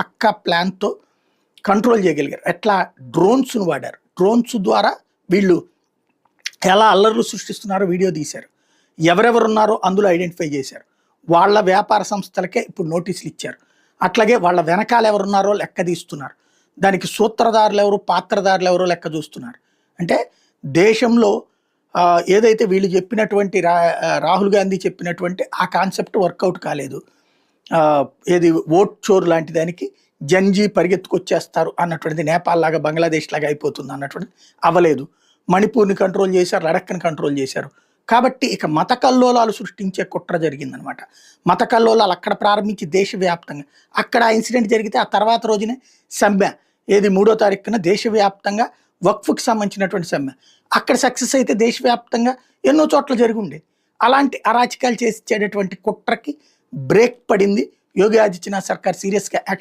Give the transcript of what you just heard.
పక్కా ప్లాన్తో కంట్రోల్ చేయగలిగారు. ఎట్లా? డ్రోన్స్ను వాడారు. డ్రోన్స్ ద్వారా వీళ్ళు ఎలా అల్లర్లు సృష్టిస్తున్నారో వీడియో తీశారు. ఎవరెవరు ఉన్నారో అందులో ఐడెంటిఫై చేశారు. వాళ్ళ వ్యాపార సంస్థలకే ఇప్పుడు నోటీసులు ఇచ్చారు. అట్లాగే వాళ్ళ వెనకాల ఎవరున్నారో లెక్క తీస్తున్నారు. దానికి సూత్రధారులు ఎవరు? పాత్రధారులు ఎవరో లెక్క చూస్తున్నారు. అంటే దేశంలో ఏదైతే వీళ్ళు చెప్పినటువంటి రా రాహుల్ గాంధీ చెప్పినటువంటి ఆ కాన్సెప్ట్ వర్కౌట్ కాలేదు. ఏది ఓట్ చోర్ లాంటి దానికి జంజీ పరిగెత్తుకొచ్చేస్తారు అన్నటువంటిది నేపాల్ లాగా బంగ్లాదేశ్ లాగా అయిపోతుంది అన్నటువంటిది అవ్వలేదు మణిపూర్ని కంట్రోల్ చేశారు లడఖ్ని కంట్రోల్ చేశారు. కాబట్టి ఇక మత కల్లోలాలు సృష్టించే కుట్ర జరిగిందనమాట మత కల్లోలాలు అక్కడ ప్రారంభించి దేశవ్యాప్తంగా అక్కడ ఆ ఇన్సిడెంట్ జరిగితే ఆ తర్వాత రోజునే సమ్మె. ఏది మూడో తారీఖున దేశవ్యాప్తంగా వక్ఫ్కి సంబంధించినటువంటి సమ్మె. అక్కడ సక్సెస్ అయితే దేశవ్యాప్తంగా ఎన్నో చోట్ల జరిగి ఉండేది అలాంటి అరాచకాలు చేసేటటువంటి కుట్రకి బ్రేక్ పడింది. యోగి ఆదిత్యనాథ్ సర్కార్ సీరియస్గా యాక్షన్